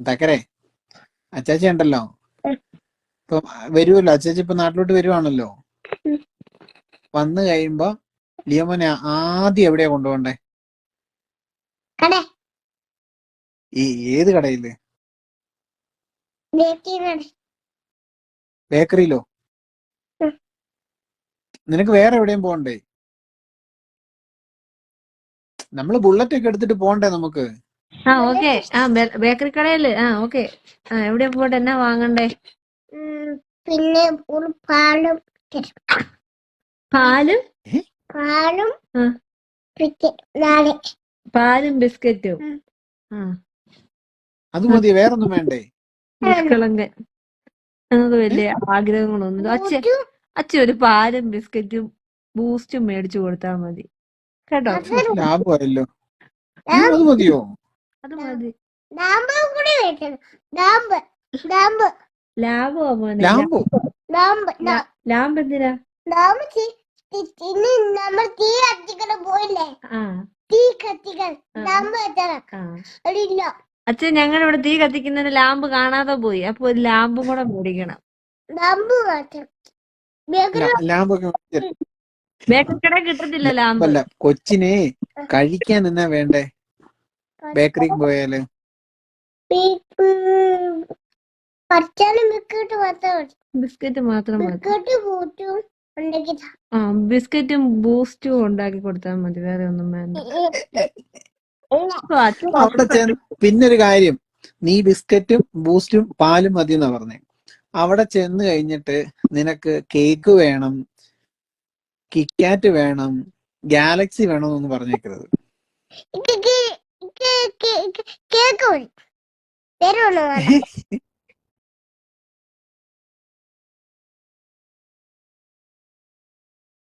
തക്കരെ അച്ചാച്ചി ഉണ്ടല്ലോ. ഇപ്പൊ വരുമല്ലോ അച്ചാച്ചി ഇപ്പൊ നാട്ടിലോട്ട് വരുവാണല്ലോ. വന്നു കഴിയുമ്പോ ലിയമോനെ ആദ്യം എവിടെയാ കൊണ്ടുപോകണ്ടേ? ഈ ഏത് കടയിൽ? ബേക്കറിയിലോ? നിനക്ക് വേറെ എവിടെയും പോണ്ടേ നമ്മൾ ബുള്ളറ്റ് ഒക്കെ എടുത്തിട്ട് പോണ്ടേ നമുക്ക്? ആ ഓക്കെ. ആ ബേക്കറി കടയിൽ. ആ ഓക്കെ. ആ എവിടെ പോട്ടെ? എന്നാ വാങ്ങണ്ടേ? പിന്നെ ഒരു പാലും പാലും? പാലും പാലും ബിസ്ക്കറ്റും. ആ. അത് മതി വേറൊന്നും വേണ്ടേ? നിഷ്കളങ്കൻ നമുക്ക് വലിയ ആഗ്രഹങ്ങളൊന്നും അച്ഛൻ അച്ഛ ഒരു പാലും ബിസ്ക്കറ്റും ബൂസ്റ്റും മേടിച്ചു കൊടുത്താൽ മതി. കേട്ടോ? ലാഭമല്ലോ മതിയോ? അത് മതി മോനെ? ലാമ്പോ? ലാമ്പ് എന്തിനാ നമ്മൾ തീ കത്തിക്കണം പോയില്ലേ? ആ. തീ കത്തിക്കാൻ അച്ഛൻ ഞങ്ങൾ ഇവിടെ തീ കത്തിക്കുന്നതിന് ലാമ്പ് കാണാതെ പോയി. അപ്പൊ ഒരു ലാമ്പും കൂടെ മേടിക്കണം. മാറ്റണം ബേക്കറി കട കിട്ടത്തില്ല ലാമ്പ്. അല്ല കൊച്ചിനെ കഴിക്കാൻ എന്നാ വേണ്ടേ? ബേക്കറിക്ക് പോയാൽ? ബിസ്ക്കറ്റ് മാത്രം ആ ബിസ്ക്കറ്റും ബൂസ്റ്റും ഉണ്ടാക്കി കൊടുത്താൽ മതി. വേറെ ഒന്നും വേണ്ട. അവിടെ ചെന്ന് പിന്നൊരു കാര്യം. നീ ബിസ്ക്കറ്റും ബൂസ്റ്റും പാലും മതി എന്നാ പറഞ്ഞേ. അവിടെ ചെന്ന് കഴിഞ്ഞിട്ട് നിനക്ക് കേക്ക് വേണം കിക്കാറ്റ് വേണം ഗാലക്സി വേണം എന്നൊന്നും പറഞ്ഞേക്കരുത്. കേക്ക് കേക്ക് വേറെ ഒന്നും